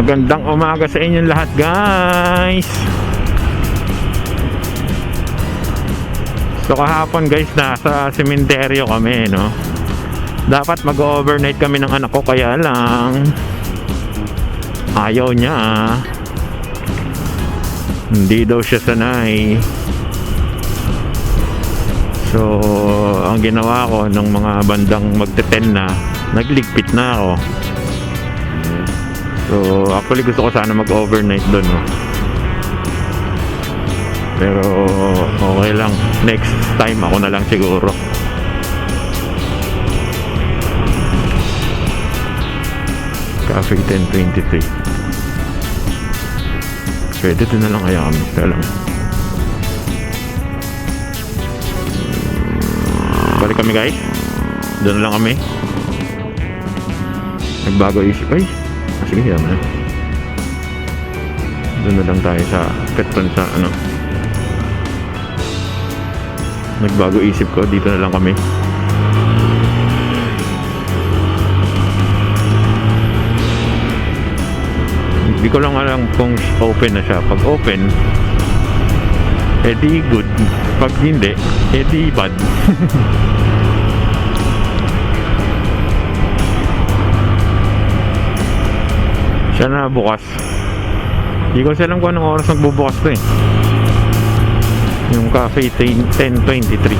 Magandang umaga sa inyong lahat guys. So kahapon guys nasa sementeryo kami no? Dapat mag-overnight kami ng anak ko kaya lang Ayaw niya Hindi daw siya sanay. So ang ginawa ko nung mga bandang magte-10 na Nagligpit na ako So, actually gusto ko sana mag-overnight doon, no? Pero, okay lang. Next time, ako na lang siguro. Cafe 1023. Pwede doon na lang kaya kami. Kaya lang. Balik kami guys. Doon lang kami. Nagbago isip. Ay, sige, yan na. Doon na lang tayo sa Petron sa ano. Nagbago isip ko, dito na lang kami. Hindi ko lang alam kung open na siya. Pag open, edi good. Pag hindi, edi bad. Siya na bukas. Hindi ko alam kung anong oras nagbubukas to eh. Yung cafe 10, 1023.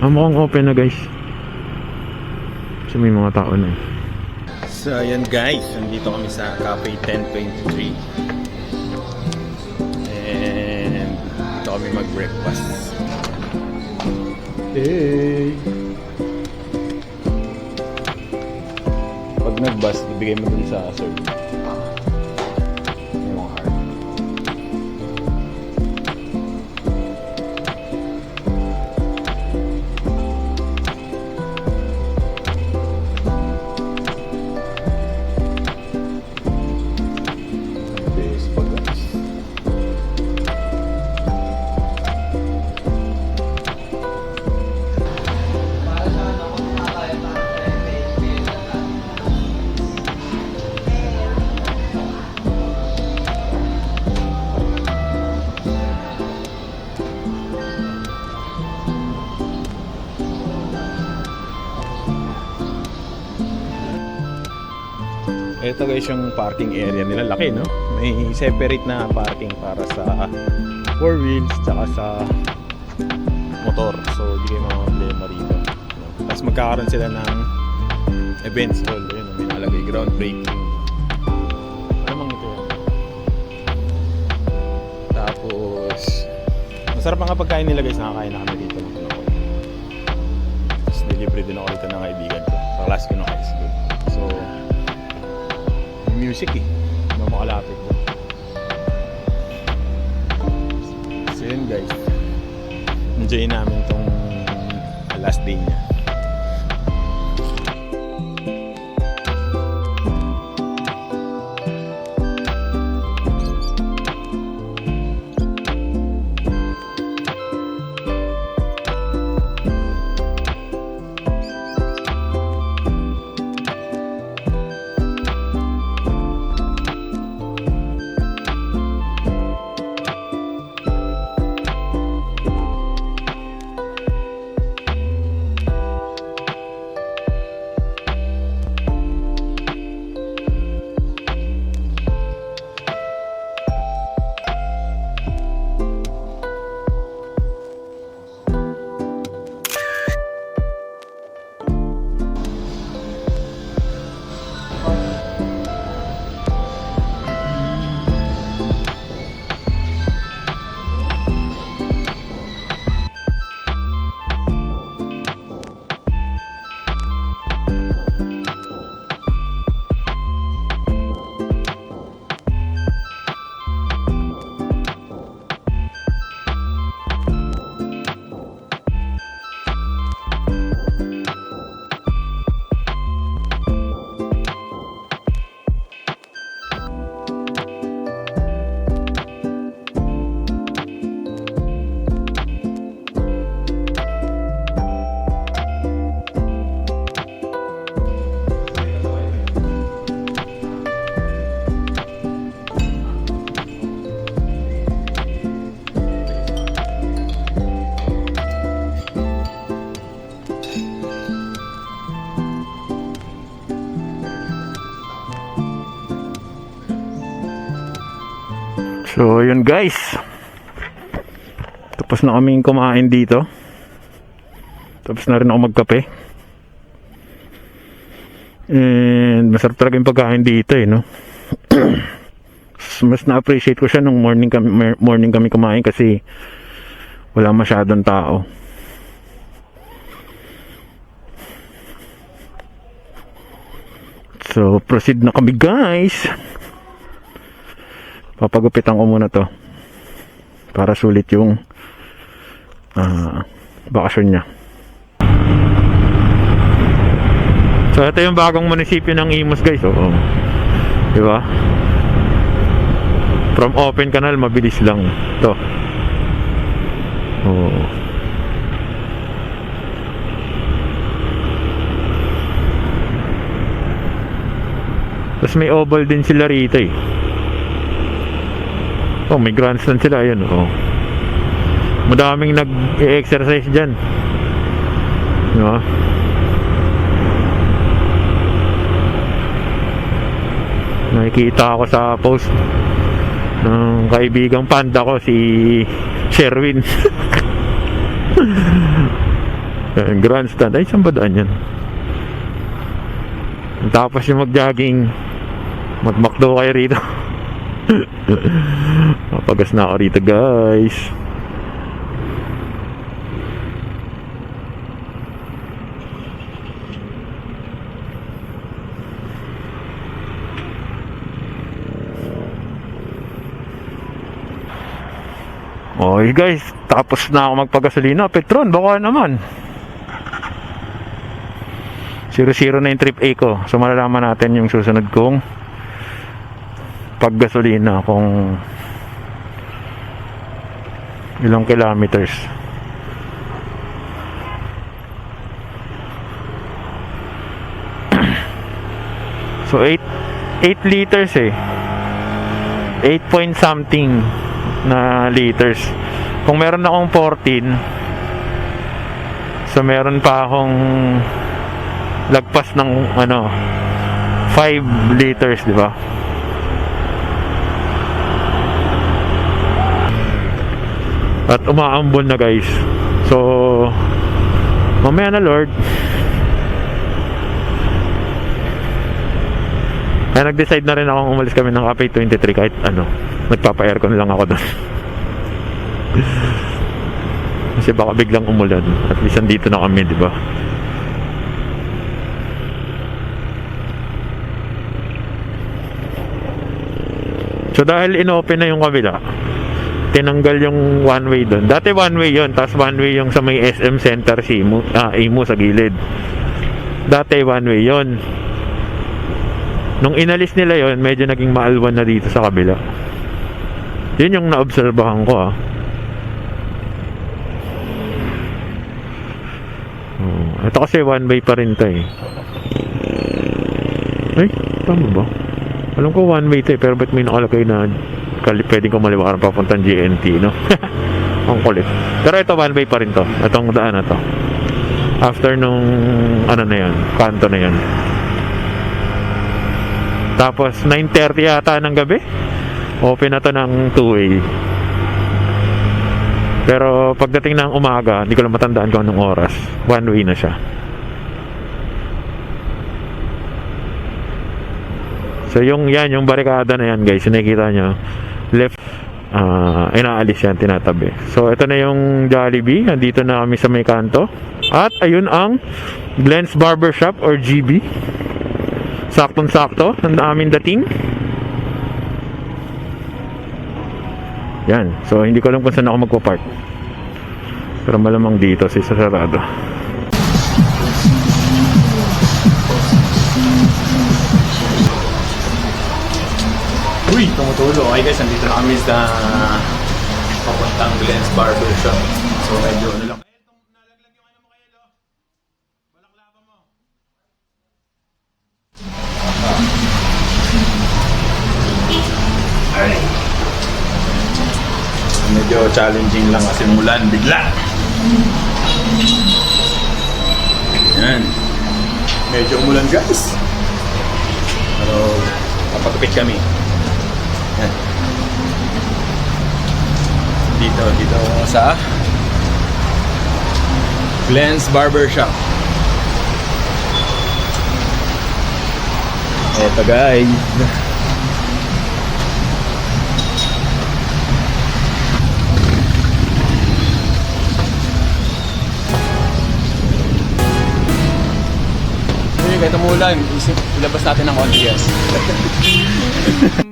Ah, mukhang open na guys. Kasi may mga tao na eh. So ayan guys, nandito kami sa Cafe 1023 And dito kami mag-breakfast Hey! Pag nag-bus, ibigay mo dun sa serve Ito guys yung parking area nila. Laki no? May separate na parking para sa four wheels tsaka sa motor. So hindi kayo mga problema rito. Tapos magkakaroon sila ng events hall. Ayun, may nalagay groundbreaking. Ano mang ito? Tapos masarap ang pagkain nila guys. Nakakain na kami dito. Tapos delivery din ako dito ng kaibigan ko. Sa class ko ng high school. Music eh. Hindi makalapit doon. So yun guys. Enjoy namin tong last day niya. So, yun guys. Tapos na kaming kumain dito. Tapos na rin ako magkape. And masarap talaga yung pagkain dito eh, no? Mas na-appreciate ko siya nung morning kami, morning kami kumain kasi wala masyadong tao. So, proceed na kami guys. Papagupitan ko muna to. Para sulit yung ah bakasyon niya. So, ito yung bagong munisipyo ng Imus guys. Oo. Di ba? From open canal, mabilis lang. To. Oo. Tapos may oval din sila rito eh. Oh, may grandstand sila. Ayan, oh. Madaming nag-exercise dyan. Ba? Nakikita ako sa post ng kaibigang panda ko si Sherwin. Grandstand. Ay, saan ba daan yan? Tapos yung mag-jogging, magmakdo kayo rito. Mapagas na ako rito, guys. Okay guys, tapos na ako magpagasolina. Petron, baka naman. 0-0 na yung trip A ko. So malalaman natin yung susunod kong paggasolina kung ilang kilometers. so 8 8 liters eh. 8 point something na liters. Kung meron akong 14 so meron pa akong lagpas ng ano 5 liters, di ba? At umaambon na guys. So mamaya na Lord. Kaya nag-decide na rin ako umalis kami ng Cafe 23 kahit ano, nagpapa-aircon lang ako doon. Kasi baka biglang umulan. At least dito na kami, di ba? So dahil inopen na yung kabila, tinanggal yung one way doon. Dati one way yon, tapos one way yung sa may SM Center si Imu, ah, Imu sa gilid. Dati one way yon. Nung inalis nila yon, medyo naging maalwan na dito sa kabila. Yun yung naobserbahan ko ah. Oh, ito kasi one way pa rin to eh. Ay, tama ba? Alam ko one way to eh, pero ba't may nakalagay na kali, pwedeng kumaliwakan papuntang GNT, no? Ang kulit. Pero ito one way pa rin to. Itong daan na to. After nung, ano na yan, kanto na yan. Tapos, 9.30 yata ng gabi. Open na to ng two-way. Pero pagdating ng umaga, hindi ko lang matandaan kung anong oras. One way na siya. So yung yan, yung barikada na yan guys, yung nakikita nyo, left, ah inaalis yan, tinatabi. So ito na yung Jollibee, nandito na kami sa may kanto. At ayun ang Glenn's Barbershop or GB. Saktong-sakto, ang aming dating. Yan, so hindi ko alam kung saan ako magpa-park. Pero malamang dito, si sarado. Uy, tumutulo. Okay guys, nandito na kami sa papuntang Glenn's Barber Shop. So medyo ano lang. Medyo challenging lang kasi mulan bigla. Yan. Medyo umulan guys. Pero napatupit kami. Yan. Dito, dito sa Glenn's Barbershop. Eto guys. Uy, kahit umulan, isip, ilabas natin ang konti guys.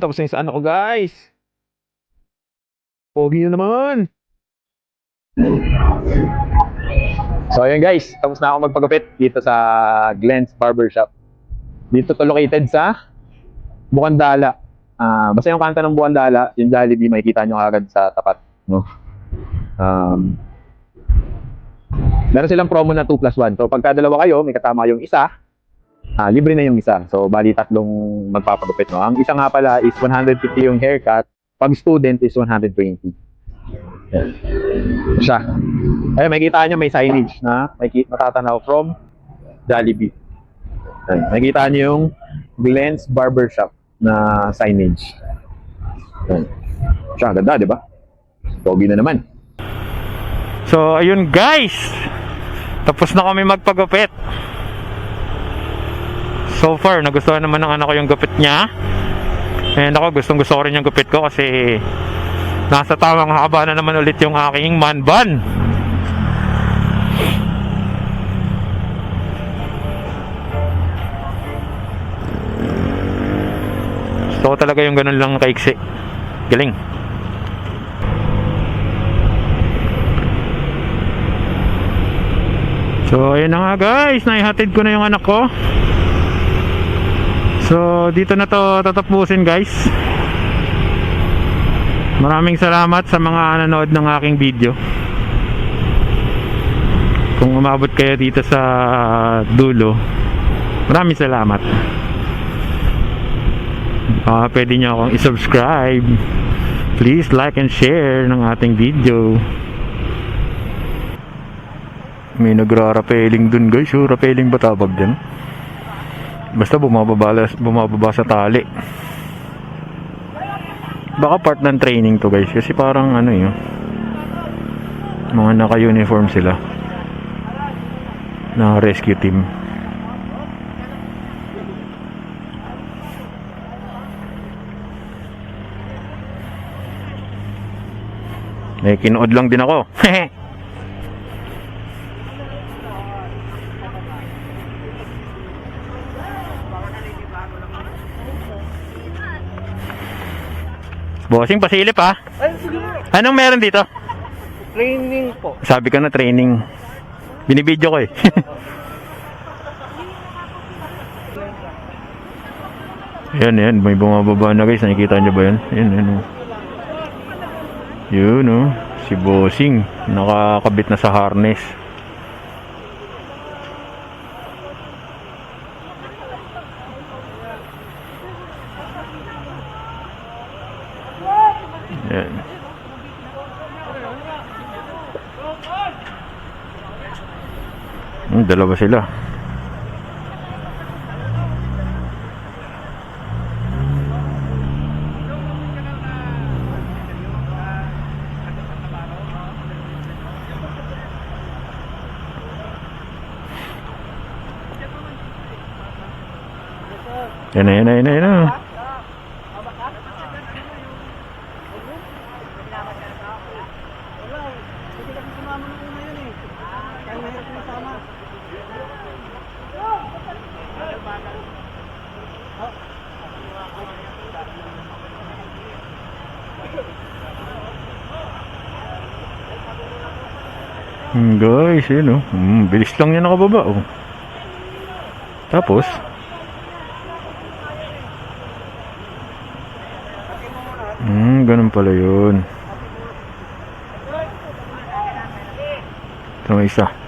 Ayan, tapos na yung sa anak ko guys. Pogi na naman. So ayan guys, tapos na ako magpagupit dito sa Glenn's Barbershop. Dito to located sa Bukandala. Ah, basta yung kanta ng Bukandala, yung Jollibee, makikita nyo agad sa tapat. No? Um, meron silang promo na 2 plus 1. So pagka dalawa kayo, may kasama yung isa, ah, libre na yung isa. So bali tatlong magpapagupit. No? Ang isa nga pala is 150 yung haircut. Pag student is 120. Yan. Siya. Ay, makikita nyo may signage na matatanaw from Jollibee. Ay, makikita nyo yung Glenn's Barbershop na signage. Yan. Siya, ganda, di ba? Pogi na naman. So, ayun guys. Tapos na kami magpagupit. So far, nagustuhan naman ng anak ko yung gupit niya. And ako, gustong gusto ko rin yung gupit ko kasi nasa tamang haba na naman ulit yung aking man bun. Gusto ko talaga yung ganun lang kaiksi. Galing. So, ayun na nga guys, naihatid ko na yung anak ko. So, dito na to tatapusin guys. Maraming salamat sa mga nanood ng aking video. Kung umabot kayo dito sa dulo, maraming salamat. Ah, pwede nyo akong i-subscribe. Please like and share ng ating video. May nagra-rappelling dun guys. Yung rappelling ba tawag dyan? Basta bumababa, bumababa sa tali. Baka part ng training to guys. Kasi parang ano yun. Mga naka-uniform sila. Na rescue team. May kinood lang din ako. Bossing, pasilip ha. Ay, sige. Anong meron dito? Training po. Sabi ko na training. Binibidyo ko eh. yan, yan. May bumababa na guys. Nakikita nyo ba yan? Yan, yan. Oh. Yun, oh. Si Bossing. Nakakabit na sa harness. Dalawa sila. Yan na, yan na, yan na, yan na. Hmm, guys, yun oh. Hmm, bilis lang yan nakababa oh. Tapos, Hmm, ganun pala yun. Ito may isa.